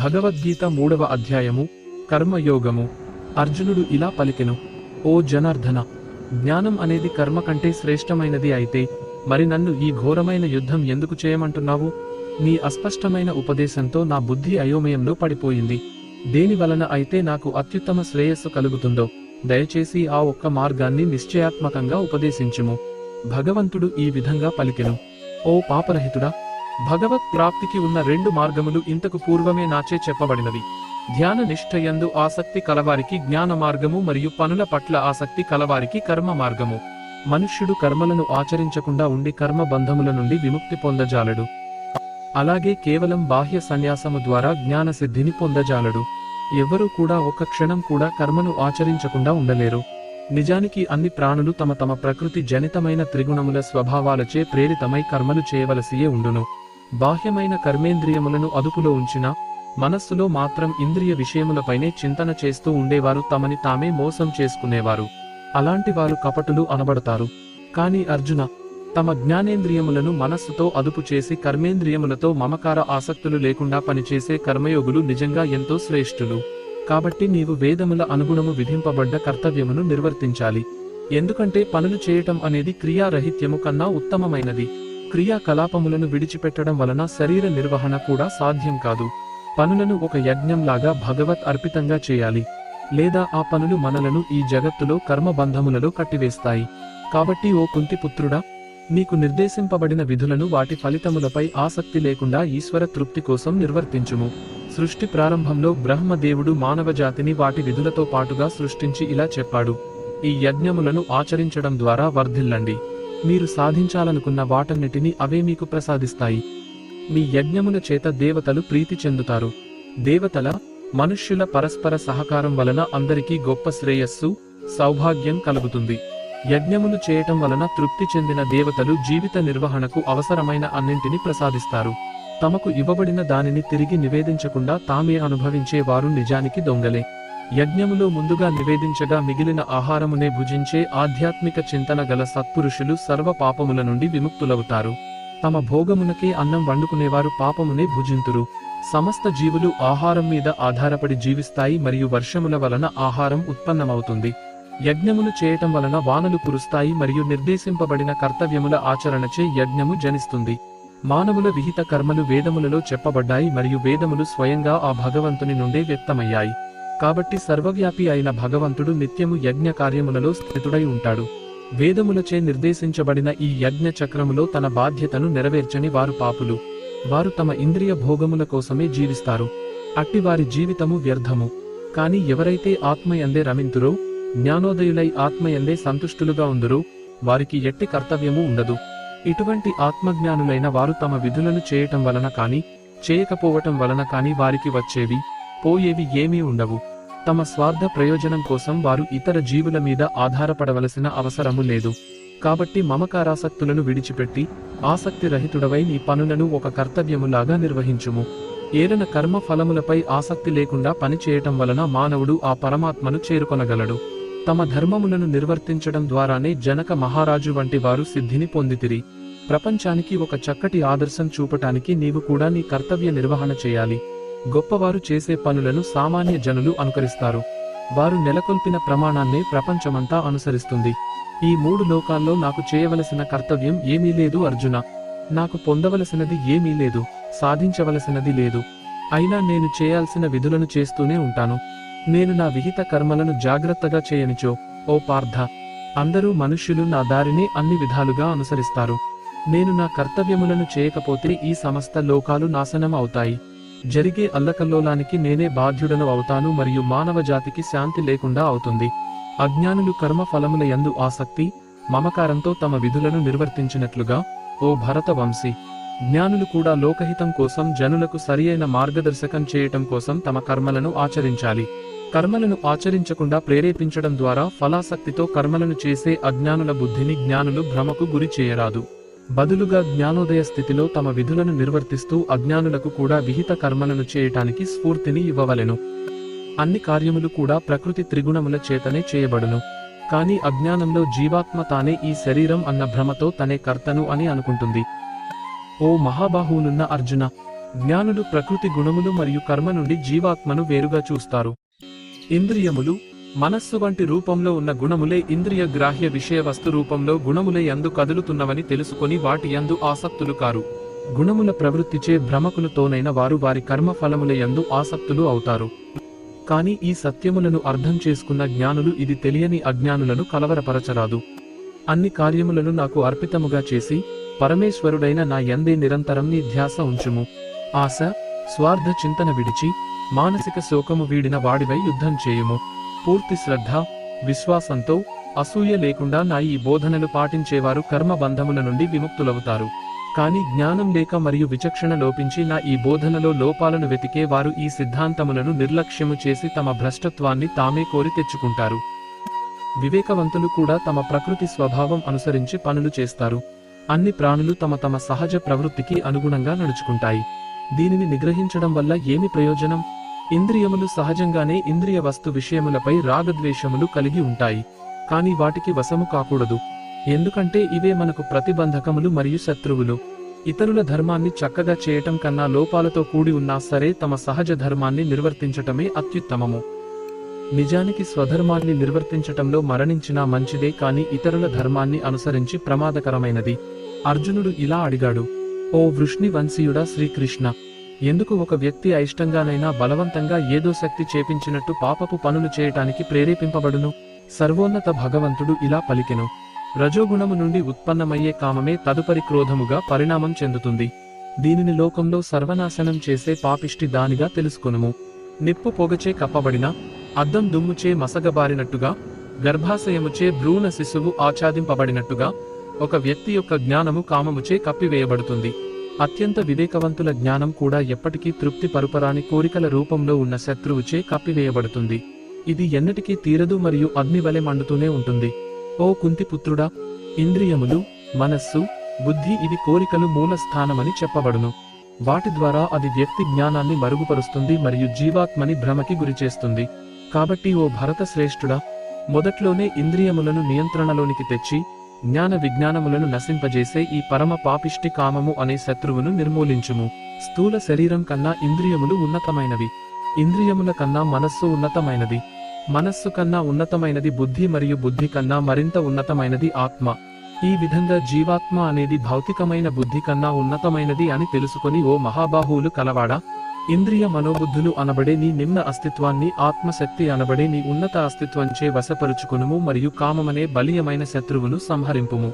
భగవద్గీత మూడవ అధ్యాయము కర్మయోగము. అర్జునుడు ఇలా పలికెను ఓ జనార్దన జ్ఞానం అనేది కర్మ కంటే శ్రేష్టమైనది అయితే మరి నన్ను ఈ ఘోరమైన యుద్ధం ఎందుకు చేయమంటున్నావు? నీ అస్పష్టమైన ఉపదేశంతో నా బుద్ధి అయోమయంలో పడిపోయింది. దేని వలన అయితే నాకు అత్యుత్తమ శ్రేయస్సు కలుగుతుందో దయచేసి ఆ ఒక్క మార్గాన్ని నిశ్చయాత్మకంగా ఉపదేశించుము. భగవంతుడు ఈ విధంగా పలికెను ఓ పాపరహితుడా భగవత్ ప్రాప్తికి ఉన్న రెండు మార్గములు ఇంతకు పూర్వమే నాచే చెప్పబడినవి. ధ్యాన నిష్ఠయందు ఆసక్తి కలవారికి జ్ఞాన మార్గము మరియు పనుల పట్ల ఆసక్తి కలవారికి కర్మ మార్గము. మనుష్యుడు కర్మలను ఆచరించకుండా ఉండి కర్మ బంధముల నుండి విముక్తి పొందజాలడు. అలాగే కేవలం బాహ్య సన్యాసము ద్వారా జ్ఞాన సిద్ధిని పొందజాలడు. ఎవ్వరూ కూడా ఒక క్షణం కూడా కర్మను ఆచరించకుండా ఉండలేరు. నిజానికి అన్ని ప్రాణులు తమ తమ ప్రకృతి జనితమైన త్రిగుణముల స్వభావాలచే ప్రేరితమై కర్మలు చేయవలసియే ఉండును. బాహ్యమైన కర్మేంద్రియములను అదుపులో ఉంచిన మనస్సులో మాత్రం ఇంద్రియ విషయములపైనే చింతన చేస్తూ ఉండేవారు తమని తామే మోసం చేసుకునేవారు. అలాంటి వారు కపటులు అనబడతారు. కాని అర్జున తమ జ్ఞానేంద్రియములను మనస్సుతో అదుపు చేసి కర్మేంద్రియములతో మమకార ఆసక్తులు లేకుండా పనిచేసే కర్మయోగులు నిజంగా ఎంతో శ్రేష్ఠులు. కాబట్టి నీవు వేదముల అనుగుణము విధింపబడ్డ కర్తవ్యమును నిర్వర్తించాలి. ఎందుకంటే పనులు చేయటం అనేది క్రియారహిత్యము కన్నా ఉత్తమమైనది. క్రియాకలాపములను విడిచిపెట్టడం వలన శరీర నిర్వహణ కూడా సాధ్యం కాదు. పనులను ఒక యజ్ఞంలాగా భగవత్ అర్పితంగా చేయాలి. లేదా ఆ పనులు మనలను ఈ జగత్తులో కర్మబంధములలో కట్టివేస్తాయి. కాబట్టి ఓ కుంతి పుత్రుడా నీకు నిర్దేశింపబడిన విధులను వాటి ఫలితములపై ఆసక్తి లేకుండా ఈశ్వర తృప్తి కోసం నిర్వర్తించుము. సృష్టి ప్రారంభంలో బ్రహ్మదేవుడు మానవ జాతిని వాటి విధులతో పాటుగా సృష్టించి ఇలా చెప్పాడు. ఈ యజ్ఞములను ఆచరించడం ద్వారా వర్ధిల్లండి. మీరు సాధించాలనుకున్న వాటన్నిటిని అవే మీకు ప్రసాదిస్తాయి. మీ యజ్ఞముల చేత దేవతలు ప్రీతి చెందుతారు. దేవతల మనుష్యుల పరస్పర సహకారం వలన అందరికీ గొప్ప శ్రేయస్సు సౌభాగ్యం కలుగుతుంది. యజ్ఞములు చేయటం వలన తృప్తి చెందిన దేవతలు జీవిత నిర్వహణకు అవసరమైన అన్నింటిని ప్రసాదిస్తారు. తమకు ఇవ్వబడిన దానిని తిరిగి నివేదించకుండా తామే అనుభవించే వారు నిజానికి దొంగలే. యజ్ఞములో ముందుగా నివేదించగా మిగిలిన ఆహారమునే భుజించే ఆధ్యాత్మిక చింతన గల సత్పురుషులు సర్వ పాపముల నుండి విముక్తులవుతారు. తమ భోగమునకే అన్నం వండుకునేవారు పాపమునే భుజింతురు. సమస్త జీవులు ఆహారం మీద ఆధారపడి జీవిస్తాయి మరియు వర్షముల వలన ఆహారం ఉత్పన్నమవుతుంది. యజ్ఞములు చేయటం వలన వానలు కురుస్తాయి మరియు నిర్దేశింపబడిన కర్తవ్యముల ఆచరణచే యజ్ఞము జనిస్తుంది. మానవుల విహిత కర్మలు వేదములలో చెప్పబడ్డాయి మరియు వేదములు స్వయంగా ఆ భగవంతుని నుండే వ్యక్తమయ్యాయి. కాబట్టి సర్వవ్యాపి అయిన భగవంతుడు నిత్యము యజ్ఞ కార్యములలో స్థితుడై ఉంటాడు. వేదములచే నిర్దేశించబడిన ఈ యజ్ఞ చక్రములో తన బాధ్యతను నెరవేర్చని వారు పాపులు. వారు తమ ఇంద్రియ భోగముల కోసమే జీవిస్తారు. అట్టి వారి జీవితము వ్యర్థము. కాని ఎవరైతే ఆత్మయందే రమింతురో జ్ఞానోదయులై ఆత్మయందే సంతుష్టులుగా ఉందరో వారికి ఎట్టి కర్తవ్యము ఉండదు. ఇటువంటి ఆత్మజ్ఞానులైన వారు తమ విధులను చేయటం వలన కాని చేయకపోవటం వలన కాని వారికి వచ్చేవి పోయేవి ఏమీ ఉండవు. తమ స్వార్థ ప్రయోజనం కోసం వారు ఇతర జీవుల మీద ఆధారపడవలసిన అవసరము లేదు. కాబట్టి మమకారాసక్తులను విడిచిపెట్టి ఆసక్తి రహితుడవై నీ పనులను ఒక కర్తవ్యములాగా నిర్వహించుము. ఏదన కర్మ ఫలములపై ఆసక్తి లేకుండా పనిచేయటం వలన మానవుడు ఆ పరమాత్మను చేరుకొనగలడు. తమ ధర్మములను నిర్వర్తించడం ద్వారానే జనక మహారాజు వంటి వారు సిద్ధిని పొందితిరి. ప్రపంచానికి ఒక చక్కటి ఆదర్శం చూపటానికి నీవు కూడా నీ కర్తవ్య నిర్వహణ చేయాలి. గొప్పవారు చేసే పనులను సామాన్య జనులు అనుకరిస్తారు. వారు నెలకొల్పిన ప్రమాణాన్నే ప్రపంచమంతా అనుసరిస్తుంది. ఈ మూడు లోకాల్లో నాకు చేయవలసిన కర్తవ్యం ఏమీ లేదు అర్జున. నాకు పొందవలసినది ఏమీ లేదు సాధించవలసినది లేదు. అయినా నేను చేయాల్సిన విధులను చేస్తూనే ఉంటాను. నేను నా విహిత కర్మలను జాగ్రత్తగా చేయనిచో ఓ పార్థ. అందరూ మనుష్యులు నా దారిని అన్ని విధాలుగా అనుసరిస్తారు. నేను నా కర్తవ్యములను చేయకపోతే ఈ సమస్త లోకాలు నాశనం అవుతాయి జరిగే అల్లకల్లోలానికి నేనే బాధ్యుడను అవుతాను మరియు మానవ జాతికి శాంతి లేకుండా అవుతుంది. అజ్ఞానులు కర్మ ఫలముల యందు ఆసక్తి మమకారంతో తమ విధులను నిర్వర్తించినట్లుగా ఓ భరత వంశీ జ్ఞానులు కూడా లోకహితం కోసం జనులకు సరియైన మార్గదర్శకం చేయటం కోసం తమ కర్మలను ఆచరించాలి. కర్మలను ఆచరించకుండా ప్రేరేపించడం ద్వారా ఫలాసక్తితో కర్మలను చేసే అజ్ఞానుల బుద్ధిని జ్ఞానులు భ్రమకు గురి చేయరాదు. బదులుగా జ్ఞానోదయ స్థితిలో తమ విధులను నిర్వర్తిస్తూ అజ్ఞానులకు కూడా విహిత కర్మలను చేయటానికి స్ఫూర్తిని ఇవ్వవలెను. అన్ని కార్యములు కూడా ప్రకృతి త్రిగుణముల చేతనే చేయబడును. కాని అజ్ఞానంలో జీవాత్మ తానే ఈ శరీరం అన్న భ్రమతో తనే కర్తను అని అనుకుంటుంది. ఓ మహాబాహువునున్న అర్జున జ్ఞానులు ప్రకృతి గుణములు మరియు కర్మ నుండి జీవాత్మను వేరుగా చూస్తారు. ఇంద్రియములు మనస్సు వంటి రూపంలో ఉన్న గుణములే ఇంద్రియ గ్రాహ్య విషయ వస్తు రూపంలో గుణములే యందు కదులుతున్నవని తెలుసుకొని వాటి యందు ఆసక్తులు కారు. గుణముల ప్రవృత్తిచే భ్రమకులతోనైన వారు వారి కర్మ ఫలముల యందు ఆసక్తులు అవుతారు. కాని ఈ సత్యములను అర్థం చేసుకున్న జ్ఞానులు ఇది తెలియని అజ్ఞానులను కలవరపరచరాదు. అన్ని కార్యములను నాకు అర్పితముగా చేసి పరమేశ్వరుడైన నా యందే నిరంతరం నీ ధ్యాస ఉంచుము. ఆశ స్వార్థ చింతన విడిచి మానసిక శోకము వీడిన వాడివై యుద్ధం చేయుము. పూర్తి శ్రద్ధ విశ్వాసంతో అసూయ లేకుండా నా ఈ బోధనలు పాటించేవారు కర్మ బంధముల నుండి విముక్తులవుతారు. కాని జ్ఞానం లేక మరియు విచక్షణ లోపించి నా ఈ బోధనలో లోపాలను వెతికే వారు ఈ సిద్ధాంతములను నిర్లక్ష్యము చేసి తమ భ్రష్టత్వాన్ని తామే కోరి తెచ్చుకుంటారు. వివేకవంతులు కూడా తమ ప్రకృతి స్వభావం అనుసరించి పనులు చేస్తారు. అన్ని ప్రాణులు తమ తమ సహజ ప్రవృత్తికి అనుగుణంగా నడుచుకుంటాయి. దీనిని నిగ్రహించడం వల్ల ఏమి ప్రయోజనం? ఇంద్రియములు సహజంగానే ఇంద్రియ వస్తు విషయములపై రాగద్వేషములు కలిగి ఉంటాయి. కాని వాటికి వశము కాకూడదు. ఎందుకంటే ఇవే మనకు ప్రతిబంధకములు మరియు శత్రువులు. ఇతరుల ధర్మాన్ని చక్కగా చేయటం కన్నా లోపాలతో కూడి ఉన్నా సరే తమ సహజ ధర్మాన్ని నిర్వర్తించటమే అత్యుత్తమము. నిజానికి స్వధర్మాన్ని నిర్వర్తించటంలో మరణించినా మంచిదే కాని ఇతరుల ధర్మాన్ని అనుసరించి ప్రమాదకరమైనది. అర్జునుడు ఇలా అడిగాడు. ఓ వృష్ణి వంశీయుడా శ్రీకృష్ణ! ఎందుకు ఒక వ్యక్తి అయిష్టంగానైనా బలవంతంగా ఏదో శక్తి చేపించినట్టు పాపపు పనులు చేయటానికి ప్రేరేపింపబడును? సర్వోన్నత భగవంతుడు ఇలా పలికెను. రజోగుణము నుండి ఉత్పన్నమయ్యే కామమే తదుపరి క్రోధముగా పరిణామం చెందుతుంది. దీనిని లోకంలో సర్వనాశనం చేసే పాపిష్టి దానిగా తెలుసుకొనుము. నిప్పు పొగచే కప్పబడిన అద్దం దుమ్ముచే మసగబారినట్టుగా గర్భాశయముచే భ్రూణ శిశువు ఆచాదింపబడినట్టుగా ఒక వ్యక్తి యొక్క జ్ఞానము కామముచే కప్పివేయబడుతుంది. అత్యంత వివేకవంతుల జ్ఞానం కూడా ఎప్పటికీ తృప్తి పరుపరాని కోరికల రూపంలో ఉన్న శత్రువుచే కప్పివేయబడుతుంది. ఇది ఎన్నటికీ తీరదు మరియు అగ్నివలె మండుతూనే ఉంటుంది. ఓ కుంతిపుత్రుడా ఇంద్రియములు మనస్సు బుద్ధి ఇవి కోరికలు మూల స్థానమని చెప్పబడును. వాటి ద్వారా అది వ్యక్తి జ్ఞానాన్ని మరుగుపరుస్తుంది మరియు జీవాత్మని భ్రమకి గురిచేస్తుంది. కాబట్టి ఓ భరత శ్రేష్ఠుడా మొదట్లోనే ఇంద్రియములను నియంత్రణలోనికి తెచ్చి జ్ఞాన విజ్ఞానములను నశింపజేసే ఈ పరమ పాపిష్టి కామము అనే శత్రువును నిర్మూలించుము. స్థూల శరీరం కన్నా ఇంద్రియములు ఉన్నతమైనవి. ఇంద్రియముల కన్నా మనస్సు ఉన్నతమైనది. మనస్సు కన్నా ఉన్నతమైనది బుద్ధి మరియు బుద్ధి కన్నా మరింత ఉన్నతమైనది ఆత్మ. ఈ విధంగా జీవాత్మ అనేది భౌతికమైన బుద్ధి కన్నా ఉన్నతమైనది అని తెలుసుకుని ఓ మహాబాహువులు కలవాడా? ఇంద్రియ మనోబుద్ధులు అనబడే నీ నిమ్న అస్తిత్వాన్ని ఆత్మశక్తి అనబడే నీ ఉన్నత అస్తిత్వంచే వశపరుచుకునుము మరియు కామమనే బలీయమైన శత్రువును సంహరింపుము.